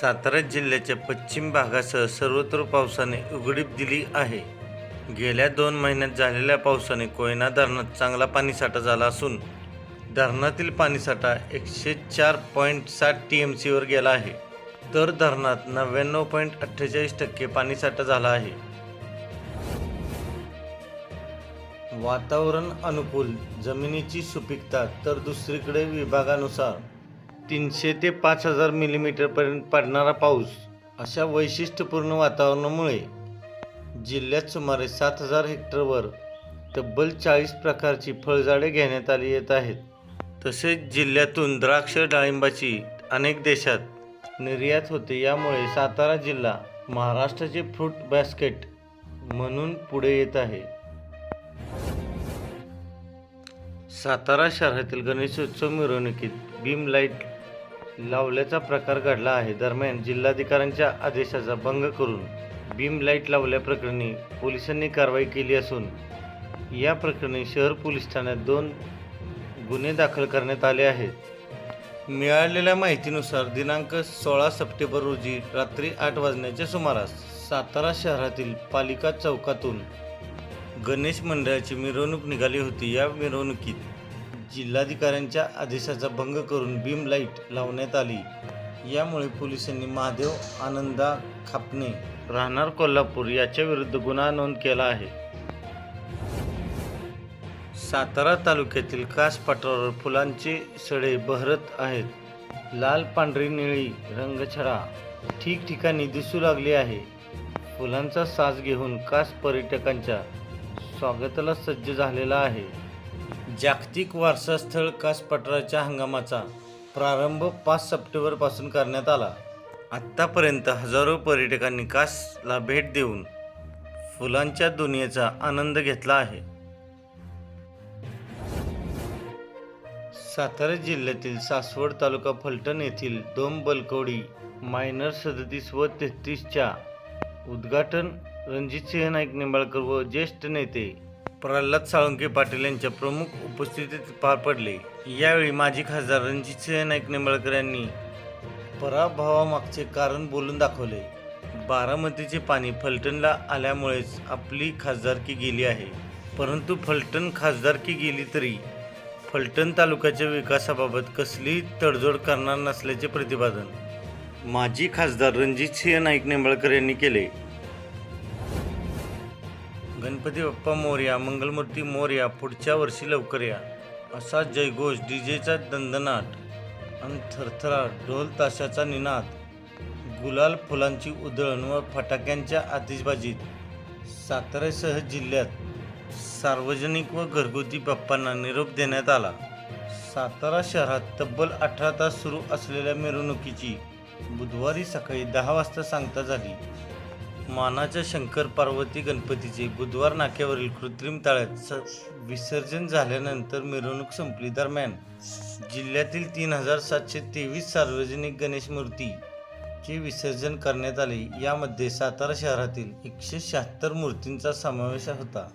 सातारा जिल्ह्याच्या पश्चिम भागासह सर्वत्र पावसाने उघडीप दिली आहे. गेल्या दोन महिन्यात झालेल्या पावसाने कोयना धरणात चांगला पाणीसाठा झाला असून धरणातील पाणीसाठा एकशे चार पॉईंट साठ टी एम सीवर गेला आहे. तर धरणात नव्याण्णव पॉईंट अठ्ठेचाळीस टक्के पाणीसाठा झाला आहे. वातावरण अनुकूल जमिनीची सुपीकता तर दुसरीकडे विभागानुसार तीनशे ते पाच हजार मिलीमीटरपर्यंत पडणारा पाऊस अशा वैशिष्ट्यपूर्ण वातावरणामुळे जिल्ह्यात सुमारे सात हजार हेक्टरवर तब्बल चाळीस प्रकारची फळझाडे घेण्यात आली येत आहेत. तसेच जिल्ह्यातून द्राक्ष डाळिंबाची अनेक देशात निर्यात होते. यामुळे सातारा जिल्हा महाराष्ट्राचे फ्रूट बॅस्केट म्हणून पुढे येत आहे. सातारा शहरातील गणेशोत्सव मिरवणुकीत बीम लाइट लावल्याचा प्रकार घडला आहे. दरम्यान जिल्हाधिकाऱ्यांच्या आदेशाचा भंग करून बीम लाइट लावल्याप्रकरणी पोलिसांनी कारवाई केली असून या प्रकरणी शहर पोलीस ठाण्यात दोन गुन्हे दाखल करण्यात आले आहेत. मिळालेल्या माहितीनुसार दिनांक सोळा सप्टेंबर रोजी रात्री आठ वाजण्याच्या सुमारास सातारा शहरातील पालिका चौकातून गणेश मंडळाची मिरवणूक निघाली होती. या मिरवणुकीत जिल्हाधिकाऱ्यांच्या आदेशाचा भंग करून बीम लाइट लावण्यात आली. यामुळे पोलिसांनी महादेव आनंदा खापणे राहणार कोल्हापूर याच्याविरुद्ध गुन्हा नोंद केला आहे. सातारा तालुक्यातील कास पाटावर फुलांचे सडे बहरत आहेत. लाल पांढरी निळी रंगछडा ठिकठिकाणी दिसू लागली आहे. फुलांचा साज घेऊन कास पर्यटकांच्या स्वागताला सज्ज झालेला आहे. जागतिक वारसास्थळ कास पठाराच्या हंगामाचा प्रारंभ पाच सप्टेंबरपासून करण्यात आला. आत्तापर्यंत हजारो पर्यटकांनी कासला भेट देऊन फुलांच्या दुनियेचा आनंद घेतला आहे. सातारा जिल्ह्यातील सासवड तालुका फलटण येथील दोन बलकवडी मायनर सदतीस व तेहतीसच्या उद्घाटन रणजितसिंह नाईक निंबाळकर व ज्येष्ठ नेते प्रल्हाद साळुंके पाटील यांच्या प्रमुख उपस्थितीत पार पडले. यावेळी माजी खासदार रणजितसिंह नाईक निंबाळकर यांनी पराभवामागचे कारण बोलून दाखवले. बारामतीचे पाणी फलटणला आल्यामुळेच आपली खासदारकी गेली आहे. परंतु फलटण खासदारकी गेली तरी फलटण तालुक्याच्या विकासाबाबत कसलीही तडजोड करणार नसल्याचे प्रतिपादन माजी खासदार रणजितसिंह नाईक निंबाळकर यांनी केले. गणपती बाप्पा मोर्या मंगलमूर्ती मोर्या पुढच्या वर्षी लवकर या असा जयघोष डीजेचा दंदनाट आणि थरथराट ढोल ताशाचा निनाद गुलाल फुलांची उधळण व फटाक्यांच्या आतिषबाजीत साताऱ्यासह जिल्ह्यात सार्वजनिक व घरगुती बाप्पांना निरोप देण्यात आला. सातारा शहरात तब्बल अठरा तास सुरू असलेल्या मिरवणुकीची बुधवारी सकाळी दहा वाजता सांगता झाली. मानाच्या शंकर पार्वती गणपतीचे बुधवार नाक्यावरील कृत्रिम तळ्यात स विसर्जन झाल्यानंतर मिरवणूक संपली. दरम्यान जिल्ह्यातील तीन हजार सातशे तेवीस सार्वजनिक गणेश मूर्तीचे विसर्जन करण्यात आले. यामध्ये सातारा शहरातील एकशे शहात्तर मूर्तींचा समावेश होता.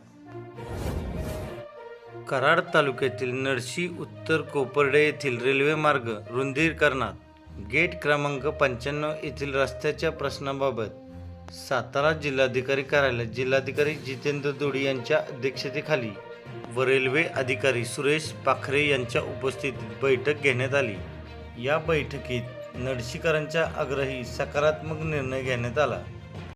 कराड तालुक्यातील नरशी उत्तर कोपर्डे येथील रेल्वे मार्ग रुंदीकरणात गेट क्रमांक पंच्याण्णव येथील रस्त्याच्या प्रश्नाबाबत सातारा जिल्हाधिकारी कार्यालय जिल्हाधिकारी जितेंद्र दोडी यांच्या अध्यक्षतेखाली व रेल्वे अधिकारी सुरेश पाखरे यांच्या उपस्थितीत बैठक घेण्यात आली. या बैठकीत नडशीकरांच्या आग्रही सकारात्मक निर्णय घेण्यात आला.